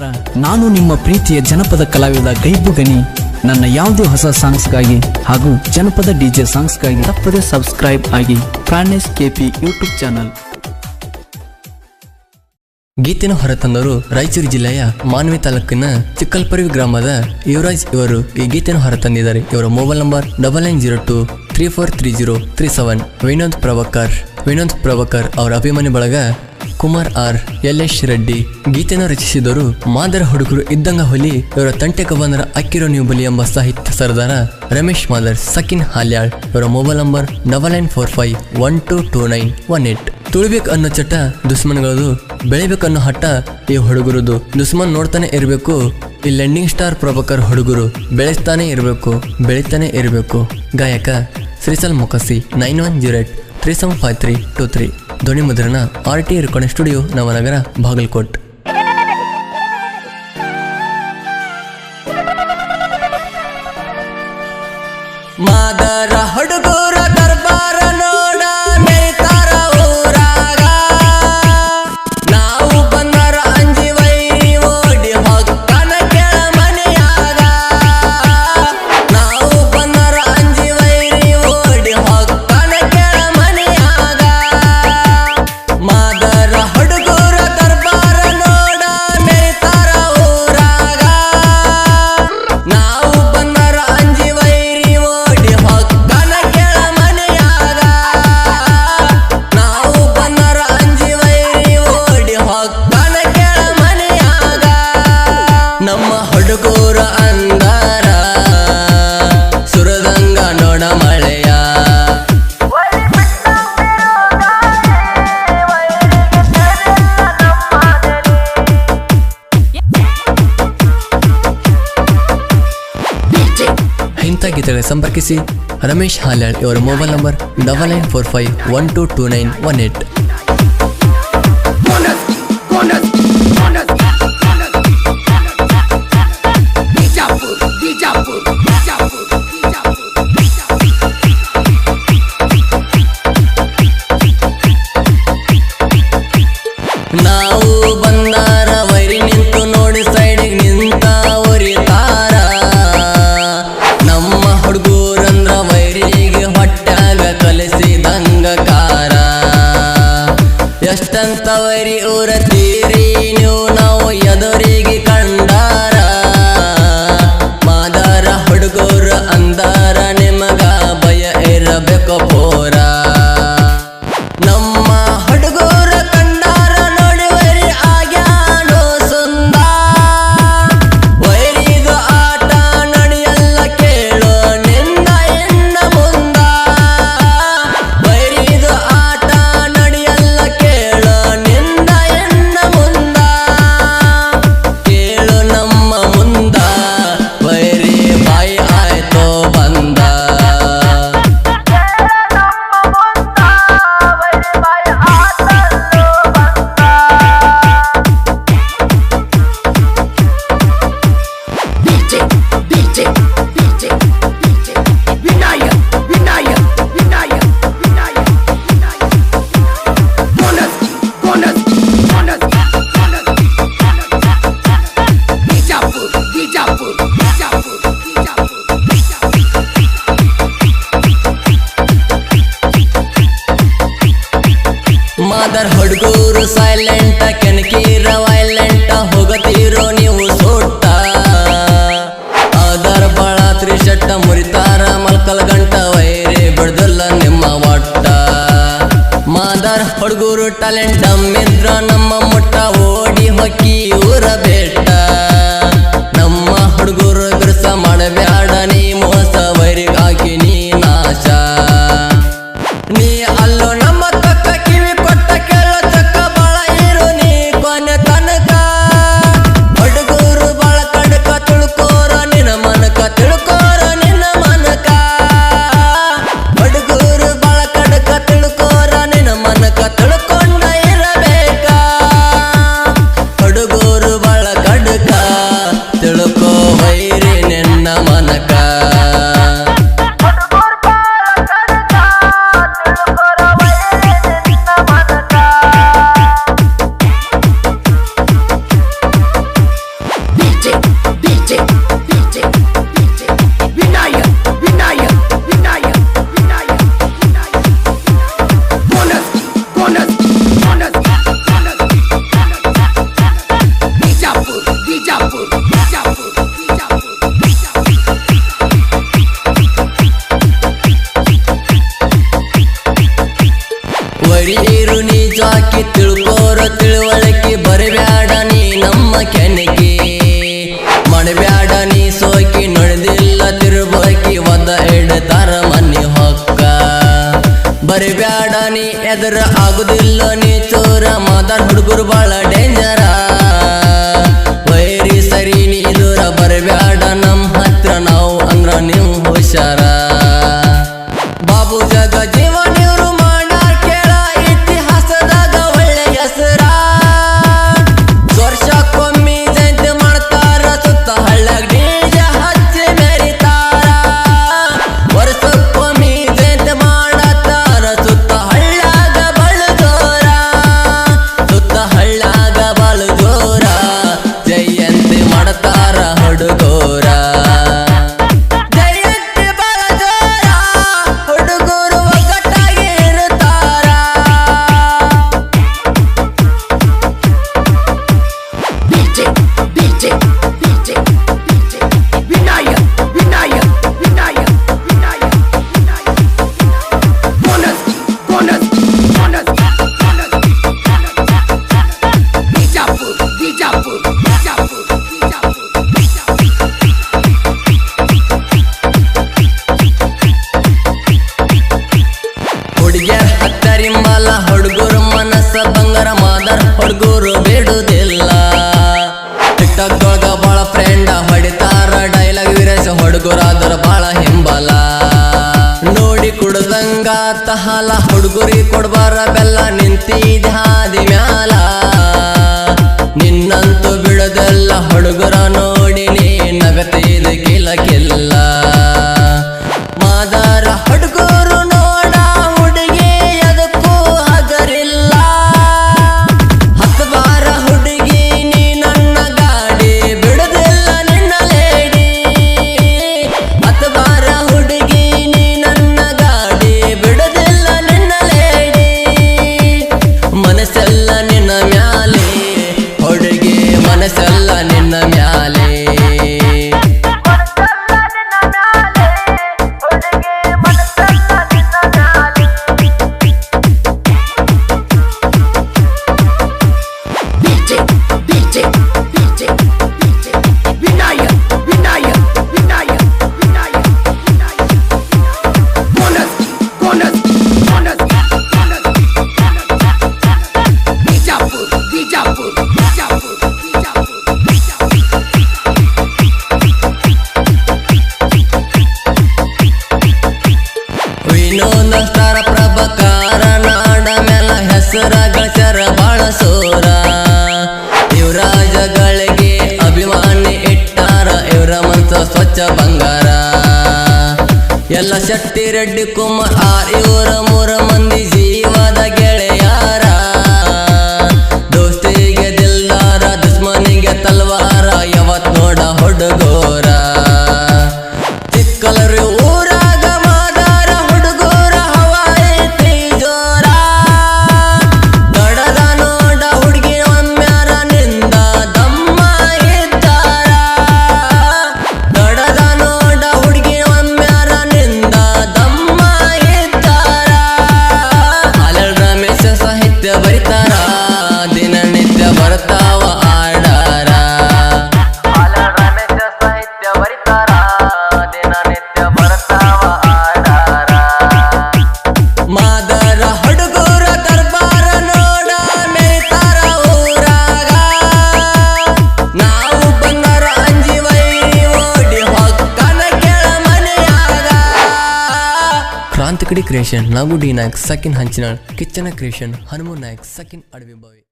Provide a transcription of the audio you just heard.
ನಮಸ್ಕಾರ. ನಾನು ನಿಮ್ಮ ಪ್ರೀತಿಯ ಜನಪದ ಕಲಾವಿದ ಗೈಬು ಗಣಿ. ನನ್ನ ಯಾವುದೇ ಹೊಸ ಸಾಂಗ್ಸ್ಗಾಗಿ ಹಾಗೂ ಜನಪದ ಡಿಜೆ ಸಾಂಗ್ಸ್ಗಾಗಿ ತಪ್ಪದೆ ಸಬ್ಸ್ಕ್ರೈಬ್ ಆಗಿ ಪ್ರಾಣೇಶ್ ಕೆಪಿ ಯೂಟ್ಯೂಬ್ ಚಾನಲ್. ಗೀತೆನ ಹೊರತಂದವರು ರಾಯಚೂರು ಜಿಲ್ಲೆಯ ಮಾನ್ವಿ ತಾಲೂಕಿನ ಚಿಕ್ಕಲ್ಪರಿವಿ ಗ್ರಾಮದ ಯುವರಾಜ್ ಇವರು ಈ ಗೀತೆಯನ್ನು ಹೊರತಂದಿದ್ದಾರೆ ಇವರ mobile number double nine zero two three four three zero three seven. Vinod Prabhakar. Vinod Prabhakar ಅವರ ಅಭಿಮಾನಿ ಬಳಗ ಕುಮಾರ್ ಆರ್ ಯಲ್ಲೇಶ್ ರೆಡ್ಡಿ. ಗೀತೆಯನ್ನು ರಚಿಸಿದವರು ಮಾದರ ಹುಡುಗರು ಇದ್ದಂಗ ಹುಲಿ, ಇವರ ತಂಟೆ ಕವನರ ಅಕ್ಕಿರೋ ನೀವು ಬಲಿ ಎಂಬ ಸಾಹಿತ್ಯ ಸರ್ದಾರ ರಮೇಶ್ ಮಾದರ್, ಸಕಿನ್ ಹಾಲ್ಯಾಳ್. ಇವರ mobile number double nine four five one two two nine one eight. ತುಳಿಬೇಕು ಅನ್ನೋ ಚಟ ದುಶ್ಮನ್ಗಳದು ಬೆಳಿಬೇಕನ್ನೋ ಹಠ ಈ ಹುಡುಗರದು. ದುಶ್ಮನ್ ನೋಡ್ತಾನೆ ಇರಬೇಕು, ಈ ಲೆಂಡಿಂಗ್ ಸ್ಟಾರ್ ಪ್ರಭಾಕರ್ ಹುಡುಗರು ಬೆಳೆಸ್ತಾನೆ ಇರಬೇಕು, ಬೆಳಿತಾನೆ ಇರಬೇಕು. ಗಾಯಕ ಶ್ರೀಸಲ್ ಮುಖಸಿ nine one zero eight three seven five three two three. ಧ್ವನಿ ಮುದ್ರಣ R T recording studio Navanagar Bagalkot. Madar ಗೀತೆಗಳಿಗೆ ಸಂಪರ್ಕಿಸಿ ರಮೇಶ್ ಹಾಲ್ಯಾಳ್ ಇವರ mobile number double nine four five one two two nine one eight ಹುಡುಗರು ಟ್ಯಾಲೆಂಟ್ ಅಮ್ಮಿಂದ್ರ ನಮ್ಮ ಮುಟ್ಟ ಓಡಿ ಹೊಕ್ಕಿ ಊರ ಬೆಟ್ಟ. ನಮ್ಮ ಹುಡುಗರು ಬಿರ್ಸ ಮಾಡಬೇಡ ನೀ ಮೋಸ ವೈರಿಗಾಗಿ ನೀ ನಾಶ. ನೀ ಅಲ್ಲೋ ನಮ್ಮ Dirty. ಮರಿಬ್ಯಾಡನಿ ಎದುರ ಆಗುದಿಲ್ಲ ನೀ ಚೋರ ಮಾತಾಡ್ಬಿಡ್ಗುರು ಬಾಳ ಡೇಂಜರ ಕಟ್ಟರಿಂಬಲ ಹುಡುಗರು ಮನಸ್ಸ ಬಂಗಾರ ಮಾದರ್, ಹುಡುಗರು ಬಿಡುವುದಿಲ್ಲ ಟಿಕ್ಟಾಕ್ ಒಳಗ ಬಾಳ ಫ್ರೆಂಡ್ ಹೊಡಿತಾರ ಡೈಲಾಗ್ ವೀರೇಶ, ಹುಡುಗರಾದ್ರ ಬಾಳ ಹಿಂಬಲ. ನೋಡಿ ಕುಡ್ದಂಗ ತಹಲ, ಹುಡುಗರಿಗೆ ಕೊಡ್ಬಾರ ಬೆಲ್ಲ ನಿಂತಿದ್ಯಾದಿ ಮ್ಯಾಲ. ನಿನ್ನಂತೂ ಬಿಡೋದೆಲ್ಲ, ಹುಡುಗರನು ಬಂಗಾರ. ಎಲ್ಲ ಶೆಟ್ಟಿ ರೆಡ್ಡಿ ಕುಮಾರ್ ಆರ್ ಇವರ ಮೂರ ಮಂದಿ creation Nagu D Nayak second Hanchinal ಕಿಚ್ಚನ creation Hanuman Nayak second Adavi ಬಾವಿ